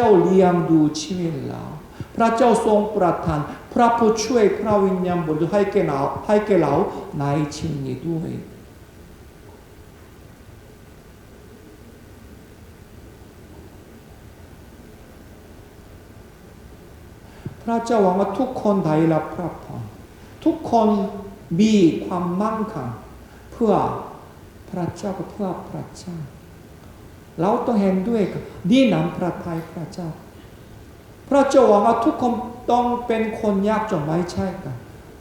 เจ้าเลี้ยงดูชีวิตเราพระเจ้าทรงประทาน พระผู้ช่วยพระวิญญาณบริสุทธิ์ให้แก่เราให้แก่เราในชีวิตด้วยพระเจ้าหวังว่าทุกคนได้รับพระพรทุกคนมีความมั่งคั่งเพื่อพระเจ้ากับเพื่อพระเจ้า เราต้องเห็นด้วยกับดีนำพระทัยพระเจ้า พระเจ้าหวังว่าทุกคนต้องเป็นคนยากจนไม่ใช่กัน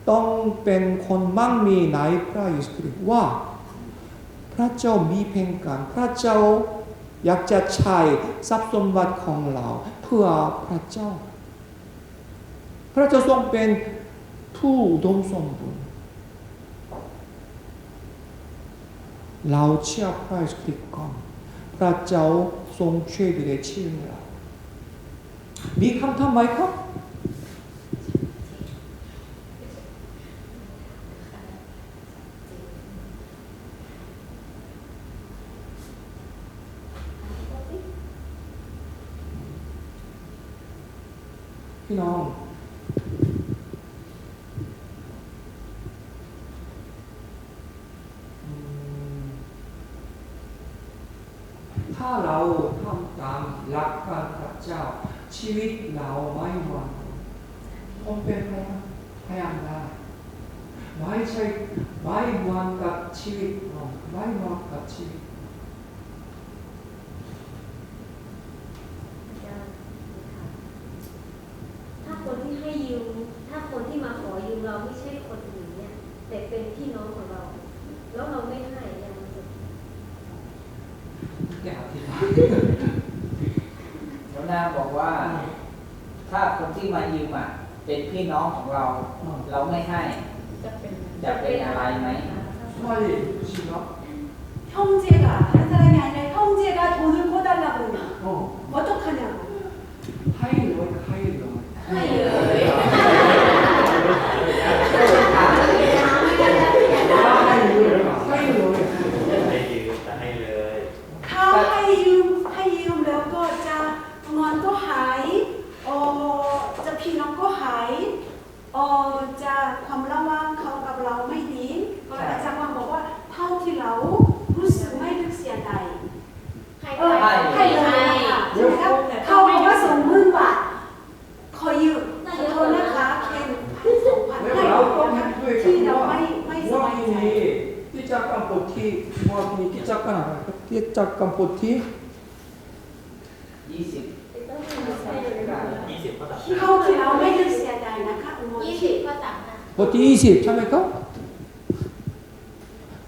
ต้องเป็นคนมั่งมีในพระเยซูคริสต์ว่า พระเจ้ามีเพียงกันพระเจ้าอยากจะใช้ทรัพย์สมบัติของเราเพื่อพระเจ้า พระเจ้าทรงเป็นผู้ดมสมบูรณ์เราเชื่อพระเยซูคริสต์ก่อน พระเจ้าทรงช่วยเหลือชีวิตเรามีคำถามไหมครับพี่น้อง อืมถ้าเราทำตามหลักการพระเจ้า ชีวิตเราไม่หวั่นคงเป็นไปได้พยายามได้ไม่ใช่ไม่หวั่นกับชีวิตเราไม่หวั่นกับชีวิตถ้าคนที่ให้ยืมถ้าคนที่มาขอยืมเราไม่ใช่คนอื่นเนี่ยแต่เป็นพี่น้องของเรา แล้วเราไม่ให้ยังไงแกอธิบาย หัวหน้าบอกว่า ถ้าคนที่มายืมอ่ะเป็นพี่น้องของเรา เราไม่ให้ จะเป็น จะเป็นอะไรไหม ไม่ชิครับ 형제가 다른 사람이 아니라 형제가 돈을 เออให้เลยคะใช่ไหมครับเขาบอกว่าสองหมื่นบาทขอยืมขอโทษนะคะแค่พันสองพันให้เราต้องที่เราไม่ไม่สบายใจนี่ที่จักรกำปที่ว่าที่นี่ที่จักรกันอะไรที่จักรกำปที่20ยี่สิบเท่าที่เราไม่ได้เสียดายนะคะ ยี่สิบก็ต่างนะบทที่ยี่สิบใช่ไหมครับ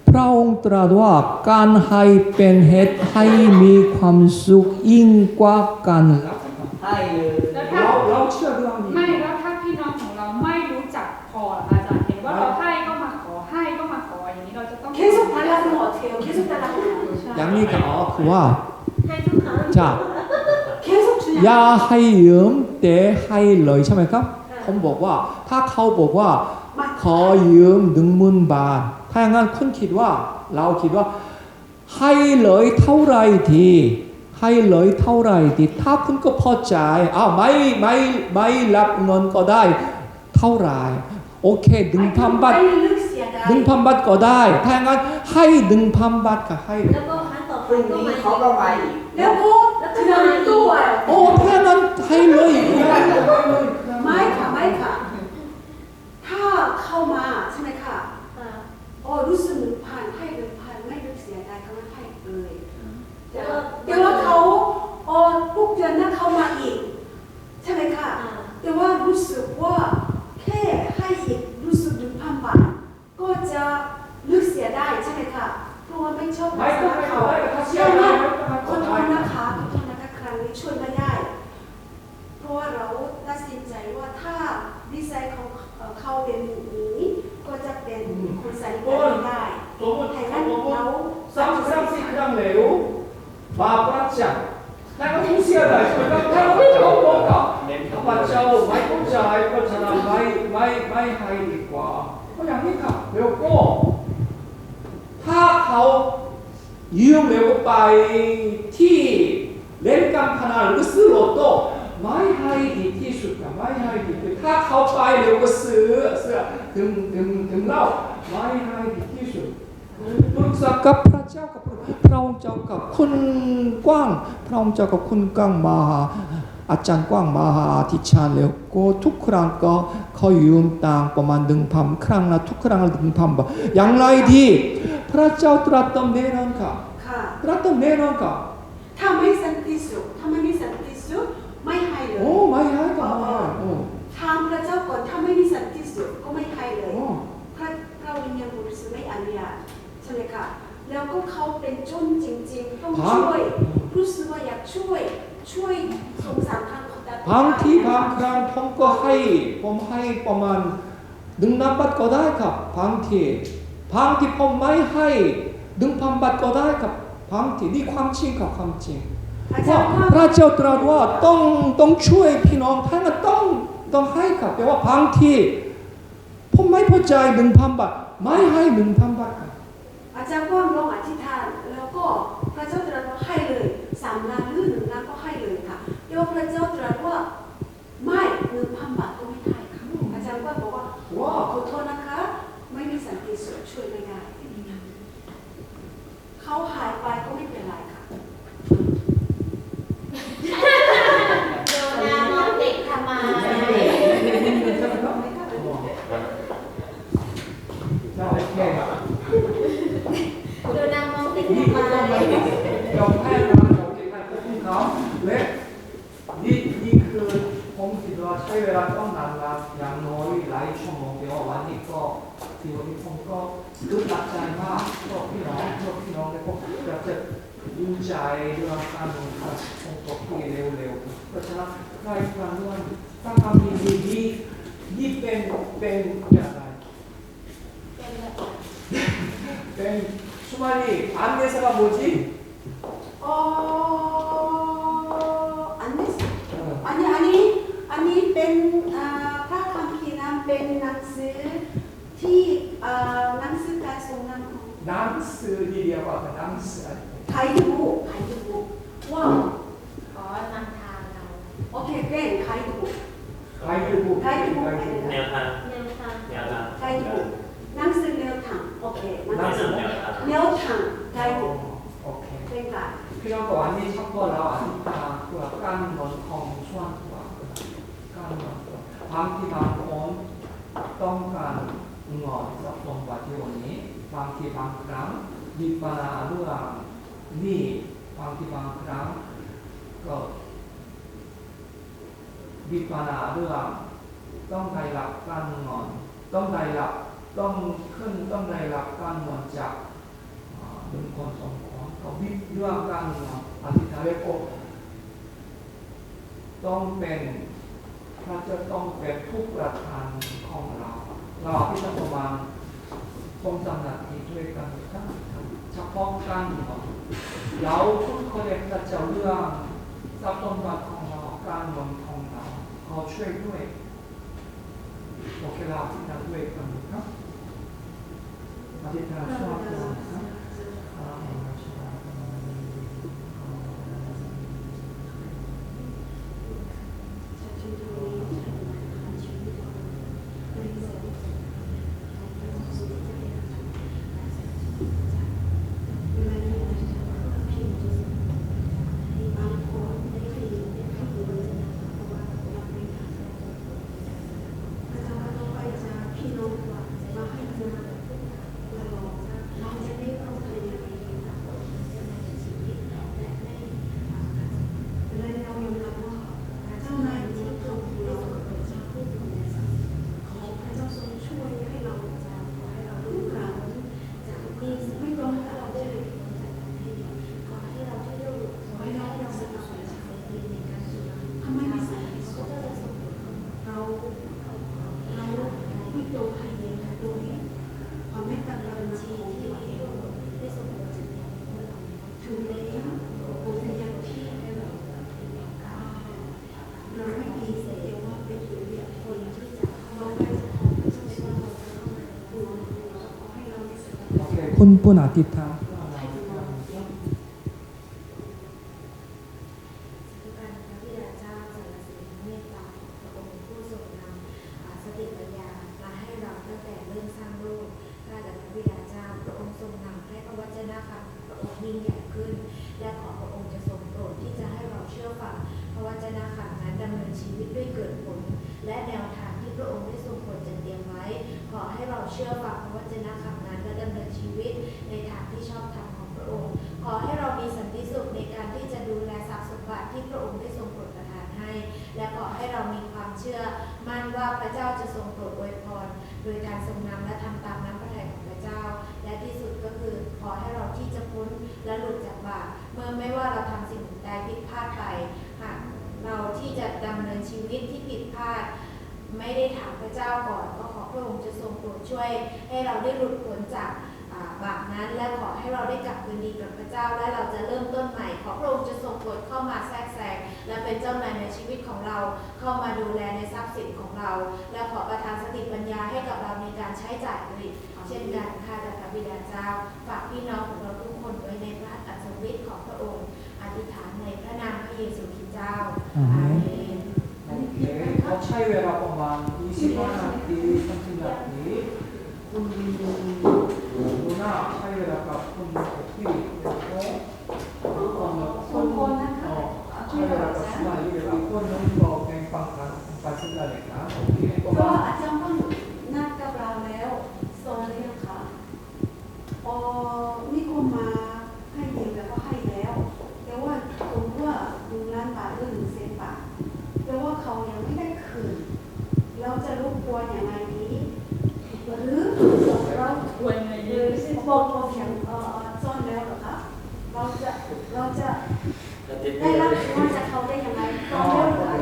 พระองค์ตรัสว่าการให้เป็นเหตุให้มีความสุขยิ่งกว่าการรับ ให้เลย แล้วถ้า เราเราเชื่อเรื่องนี้ ไม่แล้วถ้าพี่น้องของเราไม่รู้จักพออาจารย์เห็นว่าเราให้ก็มาขอให้ก็มาขออย่างนี้เราจะต้อง 계속 달라면 어떡해요? 계속 달라면 อย่างนี้ก็อ๋อคือว่า ให้ทุกครั้ง จะ 계속 주냐? อย่าให้ยืมแต่ให้เลยใช่ไหมครับ ผมบอกว่า ถ้าเขาบอกว่า ขอยืมหนึ่งหมื่นบาท ถ้าอย่างนั้นคุณคิดว่า เราคิดว่า ให้เลยเท่าไรดีให้เลยเท่าไรดีถ้าคุณก็พอใจอ้าวไม่ไม่ไม่รับเงินก็ได้ เท่าไรโอเคดึงพันบาทดึงพันบาทก็ได้ ถ้าอย่างนั้นให้ดึงพันบาทก็ให้แล้วก็ครั้งต่อไปก็มาเขาก็มาอีแล้วก็แล้วก็มาอีกโอ้ถ้างั้นให้เลยไม่ค่ะไม่ค่ะ เข้ามาใช่ไหมคะอ่าเออรู้สึกหนึ่งพันให้หนึ่งพันไม่รู้เสียดายเขาให้เลยแต่แล้วก็แต่ว่าเขาเออทุกเดือนนั้นเขามาอีก ใช่ไหมคะอ่าแต่ว่ารู้สึก น้นข้าพเจ้าไม่เข้าใจเพราะฉะนั้นไม่ไม่ไม่ให้ดีกว่าก็อย่างนี้ครับแล้วก็ถ้าเขายืมแล้วก็ไปที่เล่นการพนันหรือซื้อโลโต้กับไม่ให้ดีคือถ้าเขาไปเร็วก็ซื้อเสื้อถึงถึงถึงเล่าไม่ให้ดีที่สุด ปรึกษากับพระเจ้ากับพระพระองค์เจ้ากับคุณกว้าง พระองค์เจ้ากับคุณกว้างมาหาอาจารย์กว้างมาหาที่ชาญแล้วก็ทุกครั้งก็เขายืมตังค์ประมาณหนึ่งพันครั้งละทุกครั้งละหนึ่งพันบาทอย่างไรดีพระเจ้าตรัสตำแน่นอนค่ะค่ะตรัสตำแน่นอนค่ะถ้าไม่สันติสุขถ้าไม่มีสันติสุขไม่ให้เลยโอ้ไม่ให้ก็ไม่ให้โอ้ถามพระเจ้าก่อนถ้าไม่มีสันติสุขก็ไม่ให้เลยโอ้พระพระวิญญาณบริสุทธิ์ไม่อนุญาตใช่ไหมคะแล้วก็เขาเป็นจนจริงๆต้องช่วยรู้สึกว่าอยากช่วย ช่วยสงสารเขาแต่บางทีบางครั้งผมก็ให้ผมให้ประมาณหนึ่งนับบัตรก็ได้ครับบางทีบางทีผมไม่ให้หนึ่งพันบาทก็ได้ครับบางทีนี่ความจริงครับความจริงอาเพจารราะย์ว่าพระเจ้าตรัสว่าต้องต้องช่วยพี่น้องท่านก็ต้องต้องให้ครับแต่ว่าบางทีผมไม่พอใจหนึ่งพันบาทไม่ให้หนึ่งพันบาทครับอา จารย์ก็ลองอธิษฐาน แล้วก็พระเจ้าตรัสว่าให้เลยสามล้านหรือหนึ่งล้านก็ให้เลยค่ะเดี๋ยวพระเจ้าตรัสว่าไม่หนึ่งพันบาทก็ไม่ให้ค่ะอาจารย์ก็บอกว่าว้าวขอโทษนะคะ ไม่มีสันติสุขช่วยไม่ได้เขาหายไปก็ไม่เป็นไรค่ะโดนามองเด็กทำไม โอเคครับ โดนามองเด็ก นี่ ทำ ก็ ไม ต้องไปยอมให้นะยอมให้พวกเขาและนี่นี่คือผมคิดว่าใช้เวลาต้องนานนะอย่างน้อยหลายชั่วโมงเดียววันนี้ก็ที่วันนี้ผมก็รู้หลักใจมากพวกพี่น้องพวกพี่น้องและผมอยากจะดู ใจรับการลงทันองตกปีเร็วๆเพราะฉะนั้นใครควรว่าถ้าทำดีดีนี่เป็นเป็นอย่างไรเป็นสุมาลีอันนี้สกับบูจิโอ้อันเดสอันนี้อันนี้อันนี้เป็นผ้าทำพีนะเป็นหนังสือที่หนังสือการทรงน้ำหนังสือที่เรียกว่าหนังสือ 난스 ไทยดูไทยดูว้าว ขอนำทางเรา โอเคเก่งไทยดู 가이드북 가이드북. 가이드북 แนวทาง แนวทาง แนวทาง ไทยดูหนังสือแนวทางโอเคหนัง แนะ สือน ำแนวทาง แนวทางไทยดู 어, 오케이 เป็นค่ะ 필요한 거 완전히 섞어라 아니다 그가 깐 넌콩 수완 그가 깐 넌. 방티 방콘ต้องการงอนสับสนกว่าที่วัน นี้บางทีบามีปัญหาเรื่องนี่บางครั้ง ก็มีปัญหาเรื่องต้องได้รับการงอน ต้องได้รับต้องขึ้นต้องได้รับการงอนจากอ่าหนึ่งคนสองคนก็วิเรื่องการงอนอธิษฐานแล้วก็ต้องเป็นพระเจะต้องเป็นผู้ประทานของเรา เราอภิษฐาประมาณคงจำหนักนี้ด้วยกันทั้งเฉพาะการงอนเราทุกคนเองจะเจ้าเรื่องทรัพย์สมบัติของเราการลงทุนของเราขอช่วยด้วยโอเคเราอธิษฐานด้วยกันนะครับอธิษฐานชอบกันนะครับ โอเคคุณปุณอธิษฐาน ทุกการพระบิดาเจ้าสรรเสริญเมตตาพระองค์ และแนวทางที่พระองค์ได้ทรงโปรดจัดเตรียมไว้ ขอให้เราเชื่อฟังพระวจนะคำนั้นและดำเนินชีวิตในทางที่ชอบธรรมของพระองค์ ขอให้เรามีสันติสุขในการที่จะดูแลทรัพย์สมบัติที่พระองค์ได้ทรงโปรดประทานให้ และขอให้เรามีความเชื่อมั่นว่าพระเจ้าจะทรงโปรดอวยพร โดยการทรงนำและทำตามน้ำพระทัยของพระเจ้า และที่สุดก็คือขอให้เราที่จะพ้นและหลุดจากบาปเมื่อไม่ว่าเราทำสิ่งใดผิดพลาดไปหากเราที่จะดำเนินชีวิตที่ผิดพลาดไม่ได้ถามพระเจ้าก่อนก็ขอพระองค์จะทรงโปรดช่วย ให้เราได้หลุดพ้นจาก บาปนั้นและขอให้เราได้กลับคืนดีกับพระเจ้าและเราจะเริ่มต้นใหม่ ขอพระองค์จะทรงโปรดเข้ามาแทรกแซงและเป็นเจ้านายในชีวิตของเรา เข้ามาดูแลในทรัพย์สินของเรา และขอประทานสติปัญญาให้กับเราในการใช้จ่ายผลิตเช่นกันค่ะดัพระบิดาเจ้า ฝากพี่น้องของเราทุกคนไว้ในพระอัศวิตของพระองค์ อธิษฐานในพระนามพระเยซูคริสต์เจ้าอาเมนอาเมนโอเคเราใช้เวลาประมาณ25นาที30นาทีคุณดูหน้าใช้เวลากับคุณที่แล้วก็ทุกคนแล้ว สองคนนะคะ ใช้เวลากับสมาชิกอีกคนนึงบอกแกงปังกันปัจจุบันเลยนะโอเคประ ก็ มาณ อาจารย์เพิ่งนัดกับเราแล้วโซนนี้นะคะอ๋อมีคนมาให้ยืมแล้วก็ให้แล้ว แต่ว่าตรงว่าดูล้านบาทหรือหนึ่งแสนบาทแต่ว่าเขายังไม่ได้คืน เราจะรบกวนอย่างไรนี้หรือเรา ควรเลย หรือบอกบอกอย่างเอ่อซ่อนแล้วเหรอคะเราจะเราจะ ได้รับว่าจะเขาได้ยังไงตอนแล้วเหรอ